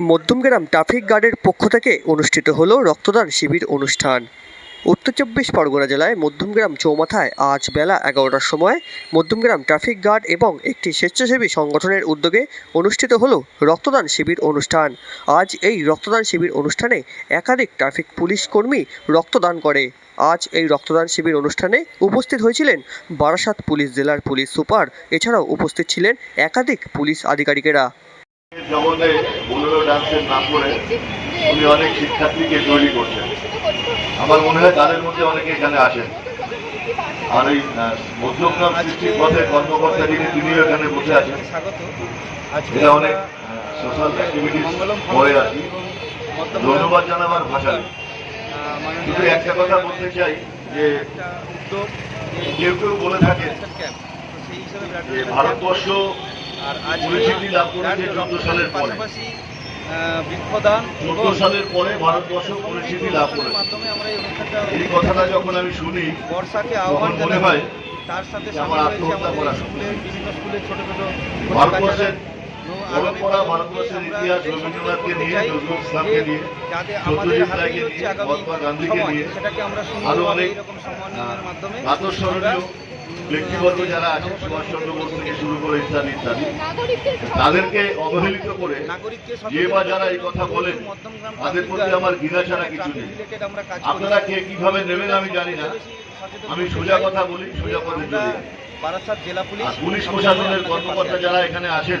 Madhyamgram traffic গার্ডের পক্ষ থেকে অনুষ্ঠিত হলো রক্তদান শিবির অনুষ্ঠান। উত্তর চব্বিশ পরগনা জেলায় মধ্যমগ্রাম চৌমাথায় আজ বেলা এগারোটার সময় মধ্যমগ্রাম ট্রাফিক গার্ড এবং একটি স্বেচ্ছাসেবী সংগঠনের উদ্যোগে অনুষ্ঠিত হলো রক্তদান শিবির অনুষ্ঠান। আজ এই রক্তদান শিবির অনুষ্ঠানে একাধিক ট্রাফিক পুলিশ কর্মী রক্তদান করে। আজ এই রক্তদান শিবির অনুষ্ঠানে উপস্থিত হয়েছিলেন বারাসাত পুলিশ জেলার পুলিশ সুপার। এছাড়াও উপস্থিত ছিলেন একাধিক পুলিশ আধিকারিকেরা। জগতে বোলেরো ডান্সের নাম করে উনি অনেক শিক্ষার্থীকে তৈরি করছেন। আমার মনে হয় তাদের মধ্যে অনেকে এখানে আসেন। আর এই আহ, মধ্যমগ্রাম সৃষ্টির পথে কর্মকর্তা যিনি তিনিও এখানে বসে আছেন। এটা অনেক সোশ্যাল অ্যাক্টিভিটিস করে আছি ধন্যবাদ জানাবার ভাষা শুধু একটা কথা বলতে চাই যে কেউ কেউ বলে থাকে ভারতবর্ষ আর আজকে পরিচিতি লাভ করেছে blood 14 সালের পরে। পাশাপাশি বৃক্ষদান সালের পরে ভারতবর্ষ পরিচিতি লাভ করেছে মাধ্যমে আমরা এই অনুষ্ঠানটা এই কথাটা যখন আমি শুনি বর্ষাকে আহ্বান মনে হয় তার সাথে আমার আত্মহত্যা করা। বিভিন্ন স্কুলের ছোট ছোট ভারতবর্ষের পরম্পরা ভারতবর্ষের আমরা ইতিহাস রবীন্দ্রনাথকে নিয়ে নজরুল ইসলামকে নিয়ে সত্যজিৎ রায়কে হচ্ছে নিয়ে মহাত্মা গান্ধীকে নিয়ে আরও অনেক এরকম ব্যক্তিবর্গ যারা আছেন সুভাষচন্দ্র বোস থেকে শুরু করে ইত্যাদি ইত্যাদি তাদেরকে অবহেলিত করে যে বা যারা এই কথা বলেন তাদের প্রতি আমার ঘৃণা ছাড়া কিছু নেই। আপনারা কে কীভাবে নেবেন আমি জানি না। আমি সোজা কথা বলি সোজা কথা চলি। পুলিশ পুলিশ প্রশাসনের কর্মকর্তা যারা এখানে আছেন